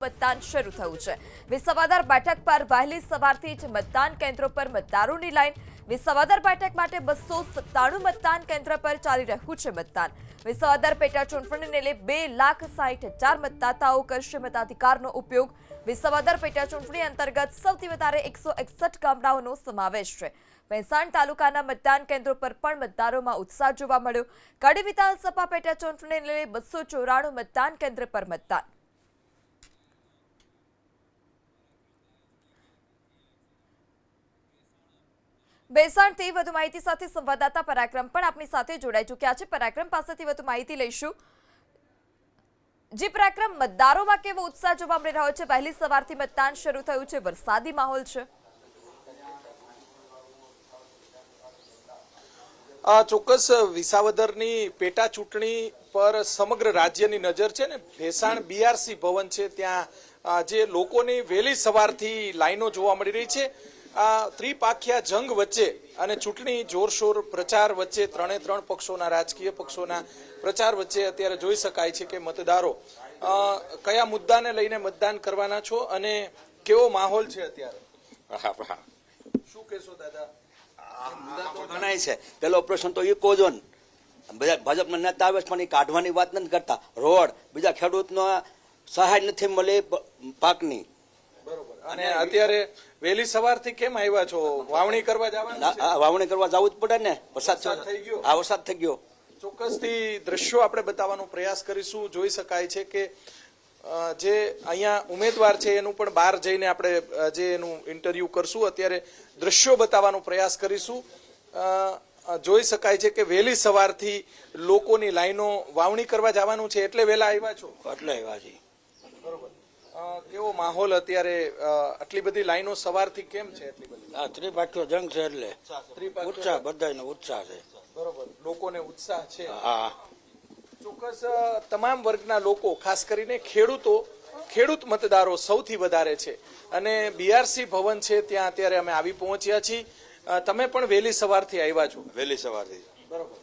મતદાન શરૂ થયું છે. વિસાવદર બેઠક પર વહેલી સવારથી જ મતદાન કેન્દ્રો પર મતદારોની લાઈન વિસાવદર બેઠક માટે બસો સત્તાણું મતદાન કેન્દ્ર પર ચાલી રહ્યું છે મતદાન. વિસાવદર પેટા ચૂંટણીને લઈ બે લાખ સાઠ હજાર મતદાતાઓ કરશે મતાધિકારનો ઉપયોગ. વિસાવદર પેટા ચૂંટણી અંતર્ગત સૌથી વધારે એકસો એકસઠ ગામડાઓનો સમાવેશ છે. મહેસાણ તાલુકાના મતદાન કેન્દ્રો પર પણ મતદારોમાં ઉત્સાહ જોવા મળ્યો. કડી વિધાનસભા પેટા ચૂંટણીને લઈ બસો ચોરાણું મતદાન કેન્દ્ર પર મતદાન. બેસાણથી વધુ માહિતી સાથે સંવાદદાતા પરાક્રમ પણ આપણી સાથે જોડાઈ ચૂક્યા છે. પરાક્રમ પાસેથી વધુ માહિતી લઈશું. જી, પરાક્રમ, મતદારોમાં કેવો ઉત્સાહ જોવા મળી રહ્યો છે? વહેલી સવારથી મતદાન શરૂ થયું છે. વરસાદી માહોલ છે. આ ચોક્કસ વિસાવદરની પેટા ચૂંટણી પર સમગ્ર રાજ્યની નજર છે ને? ભેસાણ બીઆરસી ભવન છે. ત્યાં જે લોકોની વહેલી સવારથી લાઈનો જોવા મળી રહી છે. આ ત્રિપાખ્યા જંગ વચ્ચે અને ચૂંટણી જોરશોર પ્રચાર વચ્ચે ત્રણે ત્રણ પક્ષોના રાજકીય પક્ષોના પ્રચાર વચ્ચે અત્યારે જોઈ શકાય છે કે મતદારો કયા મુદ્દાને લઈને મતદાન કરવાના છો અને કેવો માહોલ છે અત્યારે? શું કહેશો દાદા? ગણાય છે. પેલો ઓપરેશન તો ઇકોઝોન બધા ભાજપના નેતા આવે પણ એ કાઢવાની વાત નથી કરતા. રોડ બીજા ખેડૂતનો સહાય નથી મળી પાકની. અને અત્યારે વહેલી સવારથી કેમ આવ્યા છો? વાવણી કરવા જવાના વાવણી કરવા જવું જ પડે ને. વરસાદ થઈ ગયો? આ વરસાદ થઈ ગયો. ચોક્કસથી દ્રશ્યો આપણે બતાવવાનો પ્રયાસ કરીશું. જોઈ શકાય છે કે જે અહીંયા ઉમેદવાર છે એનું પણ બહાર જઈને આપણે જે એનું ઇન્ટરવ્યુ કરશું અત્યારે દ્રશ્યો બતાવવાનો પ્રયાસ કરીશું. જોઈ શકાય છે કે વહેલી સવારથી લોકોની લાઈનો વાવણી કરવા જવાનું છે. એટલે વહેલા આવ્યા છો? એટલે આવ્યા છે બરોબર. કેવો માહોલ અત્યારે આટલી બધી લાઈનો સવારથી કેમ છે એટલી બધી? આ ત્રિપાઠ્યો જંગ છે એટલે. ઉત્સાહ બધાનો ઉત્સાહ છે. બરોબર. લોકોને ઉત્સાહ છે. હા. ચોક્કસ તમામ વર્ગના લોકો ખાસ કરીને ખેડૂતો ખેડૂત મતદારો સૌથી વધારે છે. અને બીઆરસી ભવન છે ત્યાં અત્યારે અમે આવી પહોંચ્યા છીએ. તમે પણ વહેલી સવારથી આવ્યા છો? વહેલી સવારથી. બરોબર.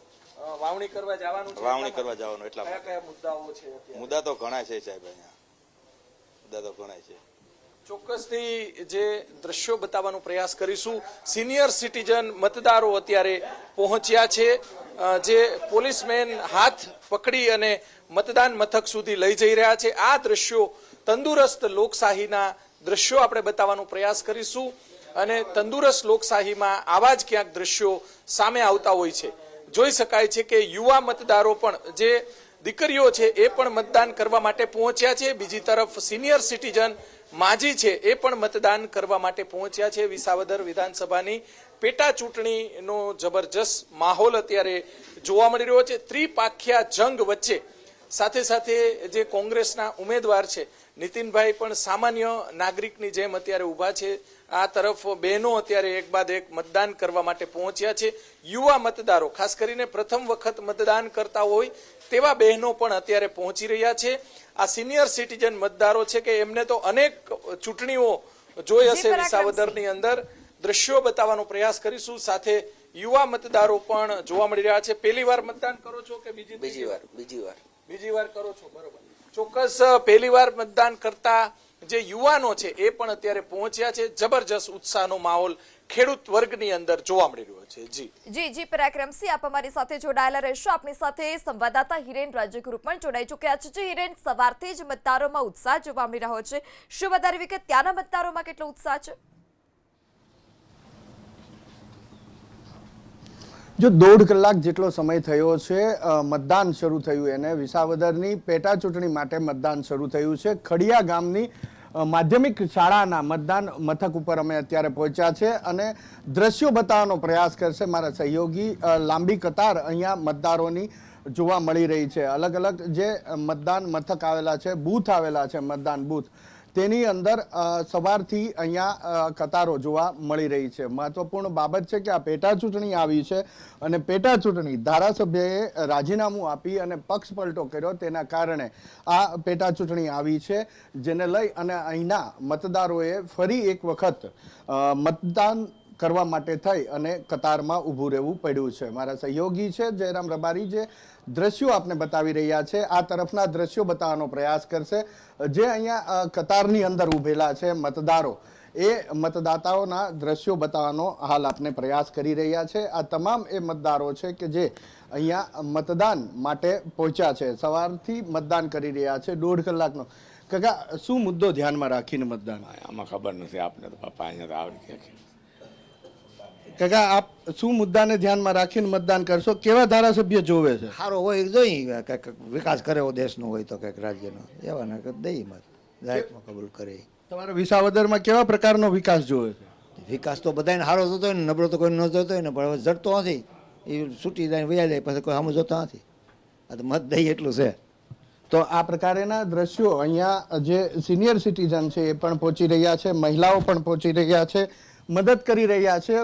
વાવણી કરવા જવાનું વાવણી કરવા? જવાનું એટલા કયા મુદ્દાઓ છે મુદ્દા તો ઘણા છે સાહેબ અહીંયા. મુદ્દા ગણાય છે. ચોક્કસથી જે દ્રશ્યો બતાવવાનો પ્રયાસ કરીશું, સિનિયર સિટીઝન મતદારો અત્યારે પહોંચ્યા છે. જે પોલીસમેન હાથ પકડી અને મતદાન મથક સુધી લઈ જઈ રહ્યા છે. આ દ્રશ્યો તંદુરસ્ત લોકશાહીના દ્રશ્યો આપણે બતાવવાનો પ્રયાસ કરીશું અને તંદુરસ્ત લોકશાહીમાં આવા જ ક્યાંક દ્રશ્યો સામે આવતા હોય છે. જોઈ શકાય છે કે યુવા મતદારો પણ જે દીકરીઓ છે એ પણ મતદાન કરવા માટે પહોંચ્યા છે. બીજી તરફ સિનિયર સિટીઝન માજી છે એ પણ મતદાન કરવા માટે પહોંચ્યા છે. વિસાવદર વિધાનસભાની પેટા ચૂંટણીનો જબરજસ્ત માહોલ અત્યારે જોવા મળી રહ્યો છે. ત્રિપાખ્યા જંગ વચ્ચે સાથે સાથે જે કોંગ્રેસના ઉમેદવાર છે નીતિનભાઈ પણ સામાન્ય નાગરિકની જેમ અત્યારે ઊભા છે. આ તરફ બહેનો અત્યારે એક બાદ એક મતદાન કરવા માટે પહોંચ્યા છે. યુવા મતદારો ખાસ કરીને પ્રથમ વખત મતદાન કરતા હોય તેવા બહેનો પણ અત્યારે પહોંચી રહ્યા છે. આ સિનિયર સિટીઝન મતદારો છે કે એમને તો અનેક ચૂંટણીઓ જોઈ હશે. વિસાવદરની અંદર. દ્રશ્યો બતાવવાનો પ્રયાસ કરીશું. સાથે યુવા મતદારો પણ જોવા મળી રહ્યા છે. પહેલી વાર મતદાન કરો છો કે બીજી બીજી વાર બીજી વાર. બીજી વાર કરો છો બરોબર. ચોક્કસ પહેલીવાર પહેલી વાર મતદાન કરતા જે યુવાનો છે, એ પણ અત્યારે પહોંચ્યા છે. જબરજસ્ત ઉત્સાહનો માહોલ ખેડૂત વર્ગની અંદર જોવા મળી રહ્યો છે. જી. જી જી, પરાક્રમસિંહ, આપ અમારી સાથે જોડાયેલા રહેશો. આપની સાથે સંવાદદાતા હિરેન રાજ્યગુરુ પણ જોડાઈ ચૂક્યા છે. જે, હિરેન, સવારથી જ મતદારોમાં ઉત્સાહ જોવા મળી રહ્યો છે. શું વધારે વિગત ત્યાંના મતદારોમાં કેટલો ઉત્સાહ છે? જો દોઢ કલાક જેટલો સમય થયો છે મતદાન શરૂ થયું એને. વિસાવદરની પેટા ચૂંટણી માટે મતદાન શરૂ થયું છે. ખડિયા ગામની માધ્યમિક શાળાના મતદાન મથક ઉપર અમે અત્યારે પહોંચ્યા છે અને દ્રશ્યો બતાવવાનો પ્રયાસ કરશે મારા સહયોગી. લાંબી કતાર અહીંયા મતદારોની જોવા મળી રહી છે. અલગ અલગ જે મતદાન મથક આવેલા છે, બૂથ આવેલા છે, મતદાન બૂથ તેની અંદર સવારથી અહીંયા કતારો જોવા મળી રહી છે. મહત્વપૂર્ણ બાબત છે કે આ પેટા ચૂંટણી આવી છે અને પેટા ચૂંટણી ધારાસભ્યએ રાજીનામું આપી અને પક્ષ પલટો કર્યો. તેના કારણે આ પેટા ચૂંટણી આવી છે, જેને લઈ અને અહીંના મતદારોએ ફરી એક વખત મતદાન કરવા માટે થઈ અને કતારમાં ઊભું રહેવું પડ્યું છે. મારા સહયોગી છે, જયરામ રબારી જે દ્રશ્યો આપને બતાવી રહ્યા છે, આ તરફના દ્રશ્યો બતાવવાનો પ્રયાસ કરશે. જે અહીંયા કતારની અંદર ઊભેલા છે મતદારો, એ મતદાતાઓના દ્રશ્યો બતાવવાનો હાલ આપને પ્રયાસ કરી રહ્યા છે. આ તમામ એ મતદારો છે કે જે અહીંયા મતદાન માટે પહોંચ્યા છે. સવારથી મતદાન કરી રહ્યા છે, દોઢ કલાકનો. કાકા, શું મુદ્દો ધ્યાનમાં રાખીને મતદાન? આમાં ખબર નથી, આપને તો પપ્પા અહીંયા આવડી કે કાકા આપ શું મુદ્દાને ધ્યાનમાં રાખીને મતદાન કરશો? કેવા ધારાસભ્ય જોવે છે? સારો હોય જોઈ જોઈએ કંઈક વિકાસ કરે એવો દેશનો હોય તો કંઈક રાજ્યનો. એવાને કંઈક દઈ મત. જાહેરમાં કબૂલ કરે તમારા વિસાવદરમાં કેવા પ્રકારનો વિકાસ જોવે છે? વિકાસ તો બધાને સારો થતો હોય ને નબળો તો કોઈ ન જોતો હોય ને પણ હવે જડતો નથી. એ છૂટી જાય વયા જાય પછી કોઈ સામું જોતા નથી. આ તો મત દઈ એટલું છે. તો આ પ્રકારેના દ્રશ્યો અહીંયા જે સિનિયર સિટીઝન છે એ પણ પહોંચી રહ્યા છે મહિલાઓ પણ પહોંચી રહ્યા છે. મદદ કરી રહ્યા છે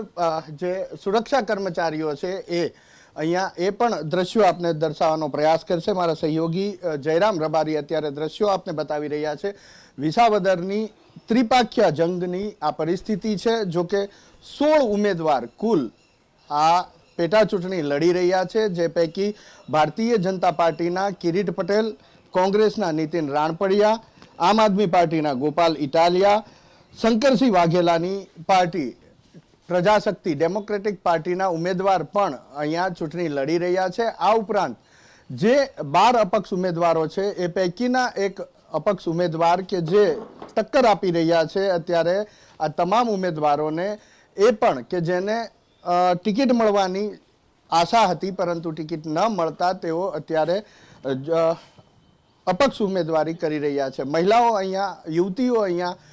જે સુરક્ષા કર્મચારીઓ છે એ. અહીંયા એ પણ દ્રશ્યો આપને દર્શાવવાનો પ્રયાસ કરશે. મારા સહયોગી જયરામ રબારી અત્યારે દ્રશ્યો આપને બતાવી રહ્યા છે. વિસાવદરની ત્રિપાખ્યા જંગની આ પરિસ્થિતિ છે, જો કે સોળ ઉમેદવાર કુલ આ પેટા ચૂંટણી લડી રહ્યા છે. જે પૈકી ભારતીય જનતા પાર્ટીના કિરીટ પટેલ, કોંગ્રેસના નીતિન રાણપડિયા, આમ આદમી પાર્ટીના ગોપાલ ઇટાલિયા શંકરસિંહ વાઘેલાની પાર્ટી, પ્રજાશક્તિ ડેમોક્રેટિક પાર્ટીના ઉમેદવાર પણ અહીંયા ચૂંટણી લડી રહ્યા છે. આ ઉપરાંત જે બાર અપક્ષ ઉમેદવારો છે, એ પૈકીના એક અપક્ષ ઉમેદવાર કે જે ટક્કર આપી રહ્યા છે અત્યારે આ તમામ ઉમેદવારોને, એ પણ કે જેને ટિકિટ મળવાની આશા હતી, પરંતુ ટિકિટ ન મળતા તેઓ અત્યારે અપક્ષ ઉમેદવારી કરી રહ્યા છે. મહિલાઓ અહીંયા, યુવતીઓ અહીંયા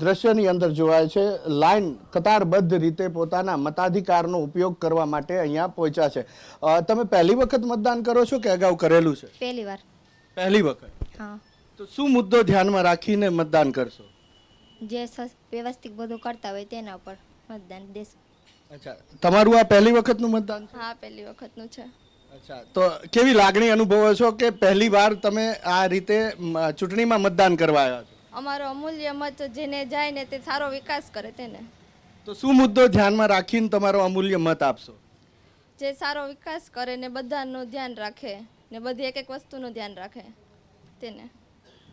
દ્રશ્યની અંદર જોવાય છે લાઈન કતારબદ્ધ રીતે પોતાના મતાધિકારનો ઉપયોગ કરવા માટે અહીંયા પહોંચ્યા છે. તમે પહેલી વખત મતદાન કરો છો કે અગાઉ કરેલું છે? પહેલી વાર. પહેલી વખત? હા. તો શું મુદ્દો ધ્યાનમાં રાખીને મતદાન કરશો? જે વ્યવસ્થિત બધું કરતા હોય તેના પર મતદાન દેશ. અચ્છા. તમારું આ પહેલી વખતનું મતદાન છે? હા પહેલી વખતનું છે. અચ્છા. તો કેવી લાગણી અનુભવો છો કે પહેલી વાર તમે આ રીતે ચૂંટણીમાં મતદાન કરવા આવ્યા છો? અમારો અમૂલ્ય મત જેને જાય ને તે સારો વિકાસ કરે તેને. તો શું મુદ્દો ધ્યાનમાં રાખીને તમારો અમૂલ્ય મત આપશો? જે સારો વિકાસ કરે ને બધાનું ધ્યાન રાખે ને બધી એક એક વસ્તુનું ધ્યાન રાખે તેને.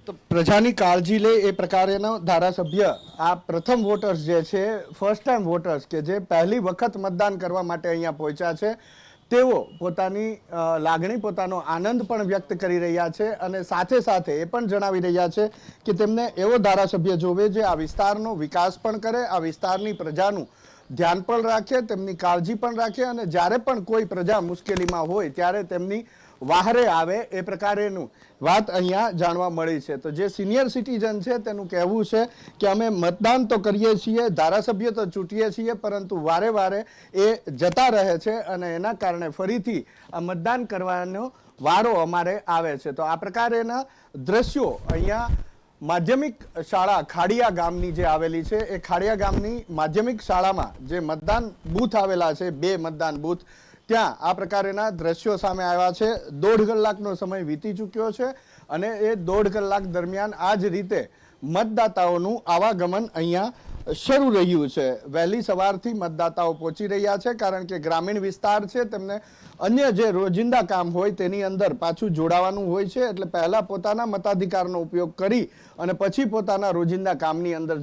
તો પ્રજાની કાળજી લે એ પ્રકારેનો ધારાસભ્ય. આ પ્રથમ વોટર્સ જે છે ફર્સ્ટ ટાઈમ વોટર્સ કે જે પહેલી વખત મતદાન કરવા માટે અહીંયા પહોંચ્યા છે. તેઓ પોતાની લાગણી, પોતાનો આનંદ પણ વ્યક્ત કરી રહ્યા છે અને સાથે સાથે એ પણ જણાવી રહ્યા છે કે તેમને એવો ધારાસભ્ય જોવે જે આ વિસ્તારનો વિકાસ પણ કરે, આ વિસ્તારની પ્રજાનું ધ્યાન પણ રાખે, તેમની કાળજી પણ રાખે અને જ્યારે પણ કોઈ પ્રજા મુશ્કેલીમાં હોય ત્યારે તેમની વાહરે આવે એ પ્રકારેનું વાત અહીંયા જાણવા મળી છે. તો જે સિનિયર સિટીઝન છે તેનું કહેવું છે કે અમે મતદાન તો કરીએ છીએ, ધારાસભ્ય તો ચૂંટીએ છીએ, પરંતુ વારે વારે એ જતા રહે છે અને એના કારણે ફરીથી આ મતદાન કરવાનો વારો અમારે આવે છે. તો આ પ્રકારેના દ્રશ્યો અહીંયા માધ્યમિક શાળા ખાડિયા ગામની જે આવેલી છે, એ ખાડિયા ગામની માધ્યમિક શાળામાં જે મતદાન બૂથ આવેલા છે, બે મતદાન બૂથ ત્યાં આ પ્રકારેના દ્રશ્યો સામે આવ્યા છે. દોઢ કલાકનો સમય વીતી ચૂક્યો છે અને એ દોઢ કલાક દરમિયાન આ જ રીતે મતદાતાઓનું આવાગમન અહીંયા શરૂ રહ્યું છે. વહેલી સવારથી મતદાતાઓ પહોંચી રહ્યા છે કારણ કે ગ્રામીણ વિસ્તાર છે. તેમને અન્ય જે રોજિંદા કામ હોય તેની અંદર પાછું જોડાવાનું હોય છે. એટલે પહેલાં પોતાના મતાધિકારનો ઉપયોગ કરી અને પછી પોતાના રોજિંદા કામની અંદર